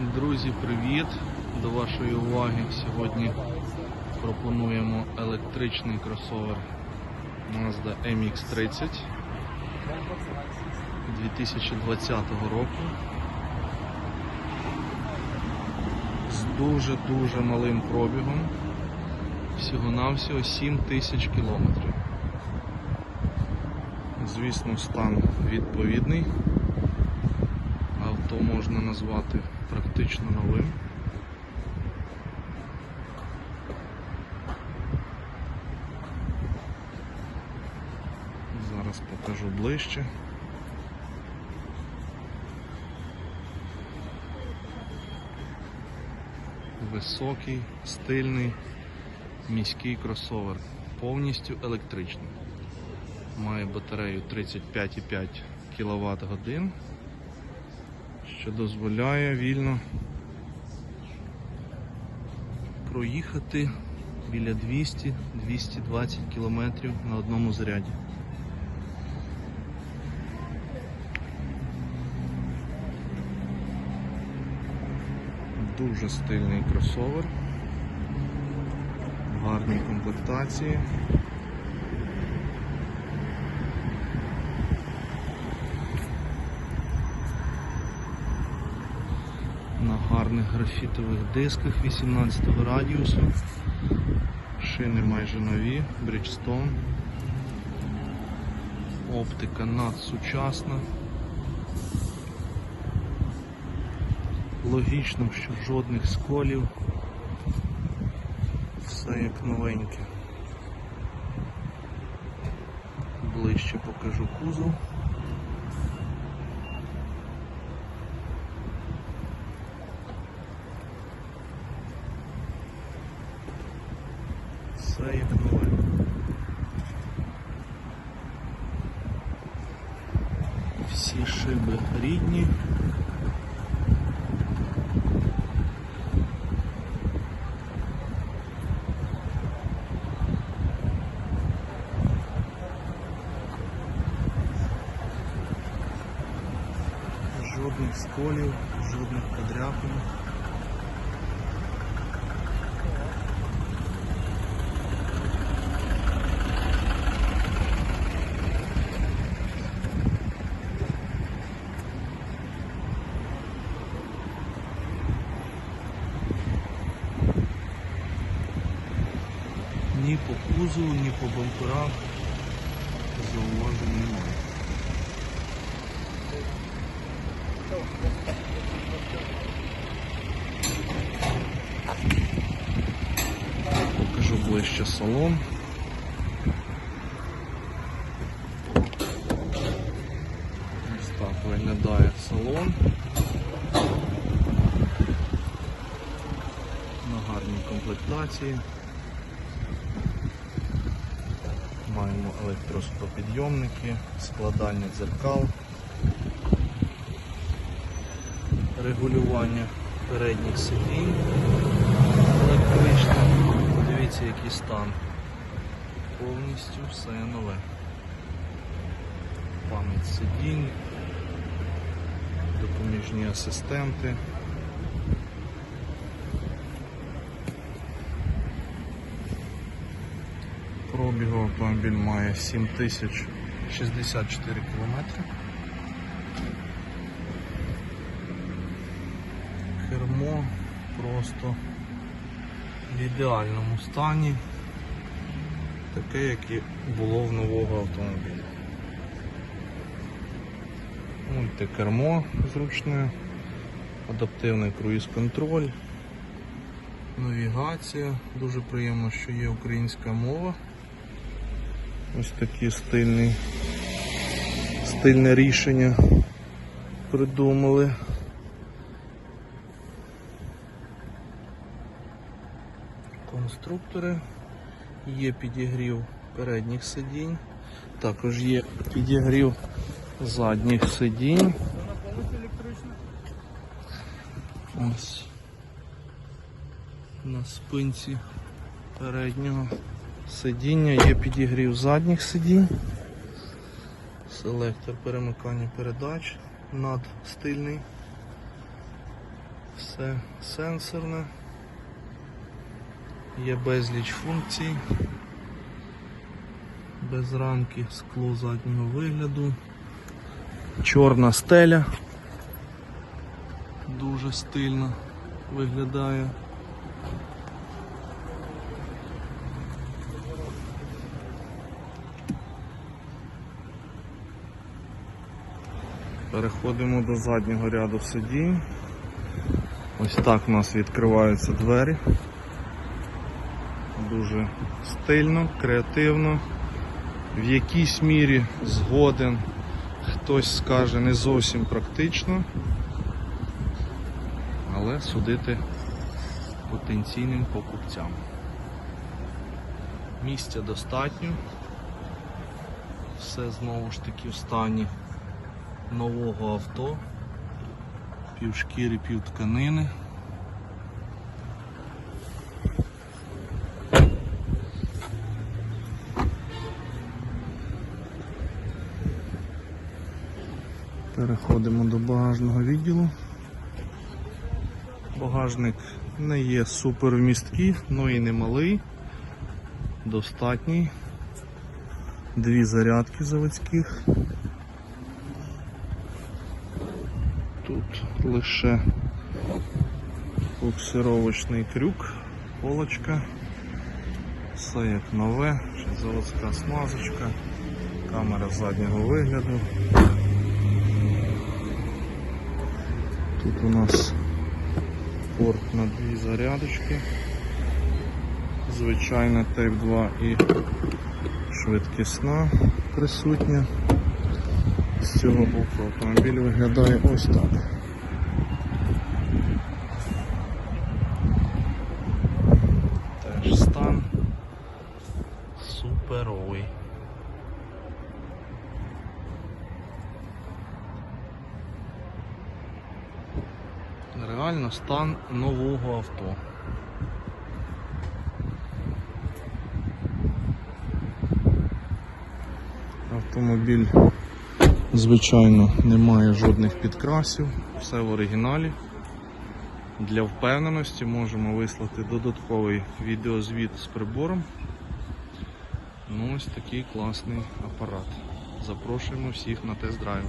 Друзі, привіт! До вашої уваги сьогодні пропонуємо електричний кросовер Mazda MX-30 2020 року з дуже-дуже малим пробігом, всього-навсього 7 тисяч кілометрів. Звісно, стан відповідний. Можна назвати практично новим. Зараз покажу ближче. Високий, стильний, міський кросовер, повністю електричний. Має батарею 35,5 кВт годин що дозволяє вільно проїхати біля 200-220 км на одному заряді. Дуже стильний кросовер, в гарній комплектації. на гарних графітових дисках 18 радіусу. Шини майже нові, Bridgestone. Оптика надсучасна. Логічно, що жодних сколів. Все як новеньке. Ближче покажу кузов. Все як нове. Всі шиби рідні. Жодних сколів, жодних подряпин. Кузову, ні по бамперах зауважень немає. Покажу ближче салон. Ось так виглядає салон. На гарній комплектації. Маємо електросклопідйомники, складання дзеркал, регулювання передніх сидінь електричне. Дивіться, який стан. Повністю все нове. Пам'ять сидінь, допоміжні асистенти. Пробігу автомобіль має 7064 км. Кермо просто в ідеальному стані, таке, як і було в нового автомобіля. Мультикермо зручне, адаптивний круїз-контроль, навігація. Дуже приємно, що є українська мова. Ось такі стильні, стильне рішення придумали. Конструктори, є підігрів передніх сидінь, також є підігрів задніх сидінь. Ось на спинці переднього сидіння є підігрів задніх сидінь. Селектор перемикання передач надстильний. Все сенсорне. Є безліч функцій. Без рамки, скло заднього вигляду. Чорна стеля. Дуже стильно виглядає. Переходимо до заднього ряду сидінь. Ось так у нас відкриваються двері. Дуже стильно, креативно. В якійсь мірі згоден, хтось скаже не зовсім практично, але судити потенційним покупцям. Місця достатньо. Все знову ж таки в стані нового авто. Пів шкіри, пів тканини. Переходимо до багажного відділу. Багажник не є супер вмісткий, але і не малий, достатній. Дві зарядки заводських. Тут лише буксировочний крюк, полочка, все як нове, ще заводська смазочка, камера заднього вигляду. Тут у нас порт на дві зарядочки, звичайна Type 2 і швидкісна присутня. З цього боку автомобіль виглядає ось так. Теж стан суперовий. Реально стан нового авто. Автомобіль Звичайно, немає жодних підкрасів, все в оригіналі. Для впевненості можемо вислати додатковий відеозвіт з прибором. Ну ось такий класний апарат. Запрошуємо всіх на тест-драйв.